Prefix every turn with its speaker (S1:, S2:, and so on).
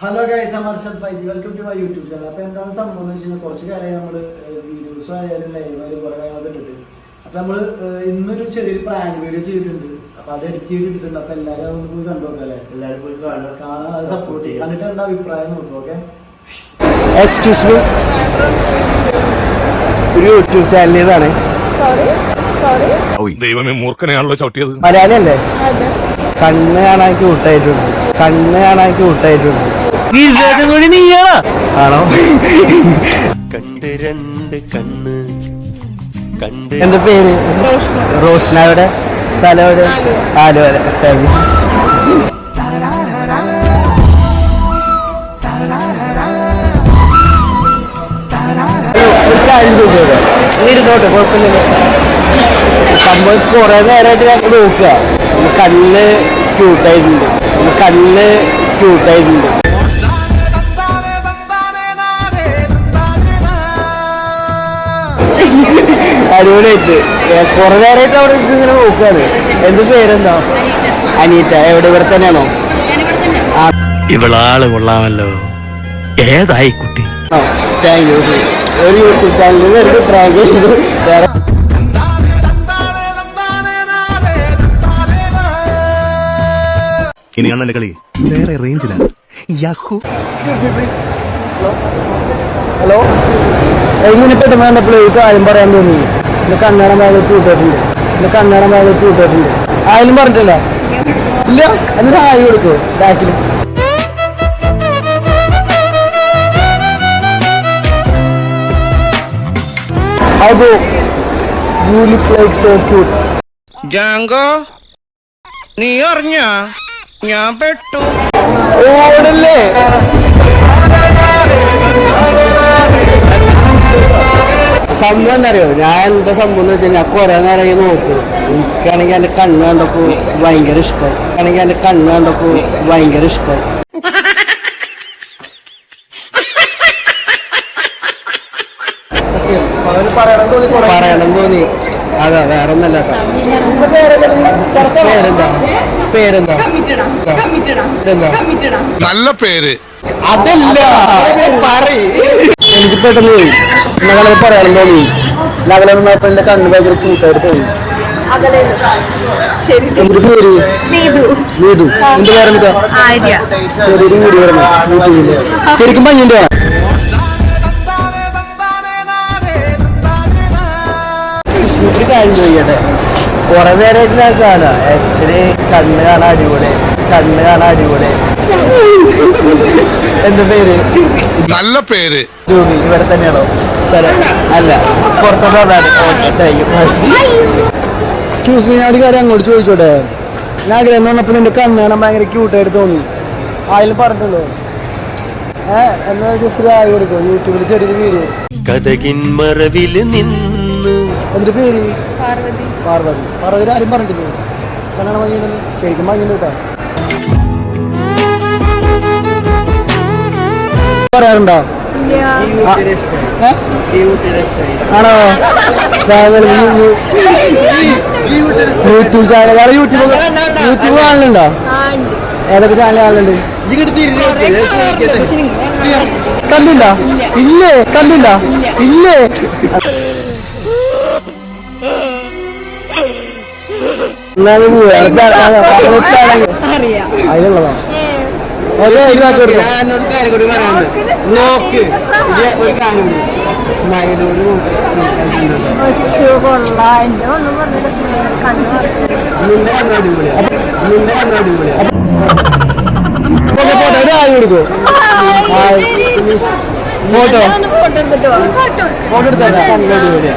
S1: Hello guys Amarshad Faizy welcome to my YouTube channel അപ്പോൾ എന്താണ് സംഭവം എന്ന് വെച്ചാൽ കുറച്ച് കാലമായി നമ്മൾ വീഡിയോസ് ആയാലും ലൈവായാലും കുറേ കാര്യങ്ങളൊക്കെ ഇട്ടിട്ട് അപ്പോൾ നമ്മൾ ഇന്നൊരു ചെറിയൊരു പ്രാങ്ക് വീഡിയോ ചെയ്തിട്ടുണ്ട്. അപ്പോൾ അത് എഡിറ്റ് ചെയ്തിട്ടുണ്ട് അപ്പോൾ എല്ലാവരും നമുക്ക് പോയി കണ്ടു നോക്കാം അല്ലേ?
S2: എല്ലാരും പോയി കാണുക.
S1: കാണാൻ സപ്പോർട്ട് ചെയ്യും. എന്നിട്ട് എന്താ അഭിപ്രായം നോക്കും ഓക്കെ?
S2: എക്സ്ക്യൂസ് മീ ഒരു യൂട്യൂബ്
S3: സോറി സോറി
S4: ദൈവമേ മൂർഖനെയാണല്ലോ ചവിട്ടിയത്.
S2: മലയാളി അല്ലേ കണ്ണ് കാണാൻ കൂട്ടായിട്ടുണ്ട് കണ്ണ് കാണാൻ ക്യൂട്ടായിട്ടുണ്ട് ആണോ?
S5: കണ്ട് രണ്ട് കണ്ണ്. കണ്ട്
S2: എന്താ പേര്?
S3: റോഷ്ന.
S2: എവിടെ? സ്ഥലം എവിടെ? ആലുവ. ഇരുന്നോട്ടെ കുഴപ്പമില്ല. സംഭവം കുറെ നേരമായിട്ട് ഞങ്ങൾ നോക്കുക. കല്ല് കണ്ണ് ക്യൂട്ടായിട്ടുണ്ട് കല്ല് ക്യൂട്ടായിട്ടുണ്ട് അടിപൊളിയായിട്ട്. കുറെ നേരമായിട്ട് അവിടെ ഇങ്ങനെ നോക്കുകയാണ് എന്ത് പേരെന്താ? അനീറ്റ. എവിടെ ഇവിടെ തന്നെയാണോ?
S6: ഇവളാൾ കൊള്ളാമല്ലോ. ഏതായി കുട്ടി?
S2: താങ്ക് യു ഒരു യൂട്യൂബ് ചാനലിൽ ഒരു പ്രാങ്ക് ചെയ്തു. വേറെ
S4: ഇനിയാണ് എന്റെ കളി. വേറെ റേഞ്ചിലാണ് യാഹു.
S2: ഹലോ എങ്ങനെ പെട്ടെന്ന് കണ്ടപ്പോൾ പ്ലേ കാര്യം പറയാൻ തോന്നി. ഇന്ന് കന്നഡ ഭാഗത്ത് വിട്ടിട്ടുണ്ട് ഇന്ന് കന്നഡ ഭാഗത്ത് വിട്ടിട്ടുണ്ട് ആയാലും പറഞ്ഞിട്ടില്ല? ഇല്ല? എന്നിട്ട് ആയി കൊടുക്കോ? ബാക്കിൽ അപ്പോ you look like so cute
S7: Jango നീ അറിഞ്ഞ? ഞാൻ പെട്ടു.
S2: ഓടല്ലേ? സംഭവം എന്താ അറിയോ ഞാൻ എന്താ സംഭവം എന്ന് വെച്ചാൽ ഞാൻ കുറെ നേരം ഇങ്ങനെ നോക്കും. എനിക്കാണെങ്കിൽ എന്റെ കണ്ണ് കണ്ടപ്പോ ഭയങ്കര ഇഷ്ടമായി ആണെങ്കിൽ എന്റെ കണ്ണ് കണ്ടപ്പോ ഭയങ്കര ഇഷ്ടമായി പറയണം തോന്നി. അതാ വേറെ ഒന്നല്ല പേരെന്താ? പേരെന്താ? പേരെന്താ?
S4: നല്ല പേര്.
S2: അതല്ല. എനിക്ക് പെട്ടെന്ന് പോയി ഞങ്ങളത് പറയണം തോന്നി. അകലെ നിന്നപ്പോ എന്റെ കണ്ണ് ഭയങ്കര കൂട്ടായിട്ട് തോന്നി. എന്തൊരു പേര്?
S3: നീതു
S2: എന്ത് പേരെന്താ ചെറിയൊരു വീഡിയോ ശരിക്കും ഒരു കാര്യം ചോദിക്കട്ടെ. കുറെ നേരമായിട്ട് ഞാൻ കാണാം ആക്ച്വലി കണ്ണ് കാണാൻ അടിപൊളി കണ്ണ് കാണാൻ അടിപൊളി. എന്റെ പേര്?
S4: നല്ല പേര്.
S2: ജൂബി ഇവിടെ തന്നെയാണോ? സ്ഥലം? അല്ല പുറത്തോട്ടാണ് എക്സ്ക്യൂസ് മീ ഞാൻ കാര്യം അങ്ങോട്ട് ചോദിച്ചോട്ടെ? ഞാൻ ആഗ്രഹം വന്നപ്പോൾ പറഞ്ഞപ്പോൾ നിന്റെ കണ്ണ് കാണാൻ ഭയങ്കര ക്യൂട്ടായിട്ട് തോന്നി. ആയാലും പറഞ്ഞല്ലോ എന്നാ ജസ്റ്റ് ഒരു ആയി കൊടുക്കും. യൂട്യൂബിൽ ചെറിയൊരു വീഡിയോ
S5: കഥകിൻ മറവിൽ നിന്ന്.
S2: എന്നിട്ട് പേര്?
S3: പാർവതി.
S2: പാർവതി. പാർവതി ആരും പറഞ്ഞിട്ടില്ലേ? കണ്ണാണ ശരിക്കും ഭംഗിയുണ്ട് കേട്ടോ. പറയാറുണ്ടോ? ആണോ യൂട്യൂബ് ചാനൽ യൂട്യൂബ് യൂട്യൂബ് കാണലുണ്ടോ ഏതൊക്കെ ചാനൽ കാണലുണ്ട് കണ്ടില്ല ഇല്ലേ കണ്ടില്ല ഇല്ലേ എന്നാലും പോവാ.
S3: ഏ,
S2: ഓക്കെ ഇതിനകത്ത് കൊടുക്കാം
S3: നോക്ക്. കൊള്ളാം. എന്റെ ഒന്നും പറഞ്ഞില്ല കണ്ണു
S2: ഫോട്ടോ ഫോട്ടോ ഒരു ആയി കൊടുക്കോ ഫോട്ടോ
S3: ഫോട്ടോ എടുത്തിട്ടോ ഫോട്ടോ